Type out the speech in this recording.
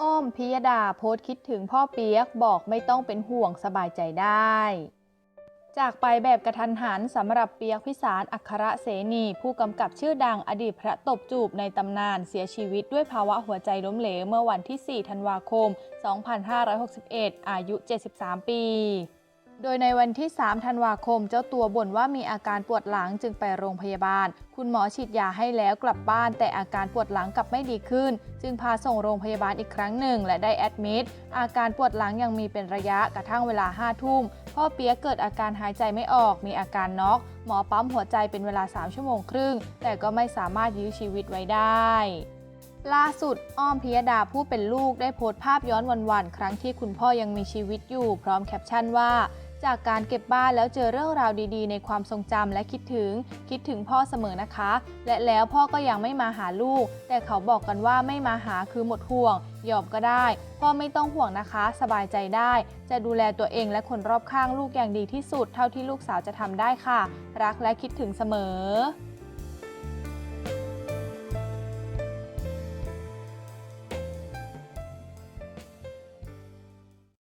อ้อมพิยดาโพสต์คิดถึงพ่อเปียกบอกไม่ต้องเป็นห่วงสบายใจได้ จากไปแบบกระทันหันสำหรับเปียกพิสารอัครเสนี ผู้กำกับชื่อดังอดีตพระตบจูบในตำนานเสียชีวิตด้วยภาวะหัวใจล้มเหลวเมื่อวันที่ 4 ธันวาคม 2561 อายุ 73 ปี โดยในวันที่ 3 ธันวาคม เจ้าตัวบ่นว่ามีอาการปวดหลังจึงไปโรงพยาบาล คุณหมอฉีดยาให้แล้วกลับบ้าน แต่อาการปวดหลังกลับไม่ดีขึ้น จึงพาส่งโรงพยาบาลอีกครั้งหนึ่ง และได้แอดมิดอาการปวดหลังยังมีเป็นระยะกระทั่งเวลา5ทุ่มพ่อเปียกเกิดอาการหายใจไม่ออก มีอาการน็อก หมอปั๊มหัวใจเป็นเวลา 3 ชั่วโมงครึ่ง แต่ก็ไม่สามารถยื้อชีวิตไว้ได้ล่าสุด อ้อมพิยดาผู้เป็นลูกได้โพสต์ภาพย้อนวันๆ ครั้งที่คุณพ่อยังมีชีวิตอยู่ พร้อมแคปชั่นว่า จากการเก็บบ้านแล้วเจอเรื่องราวดีๆ ในความทรงจำและคิดถึง คิดถึงพ่อเสมอนะคะ และแล้วพ่อก็ยังไม่มาหาลูก แต่เขาบอกกันว่าไม่มาหาคือหมดห่วง ยอมก็ได้ พ่อไม่ต้องห่วงนะคะ สบายใจได้ จะดูแลตัวเองและคนรอบข้างลูกอย่างดีที่สุด เท่าที่ลูกสาวจะทำได้ค่ะ รักและคิดถึงเสมอ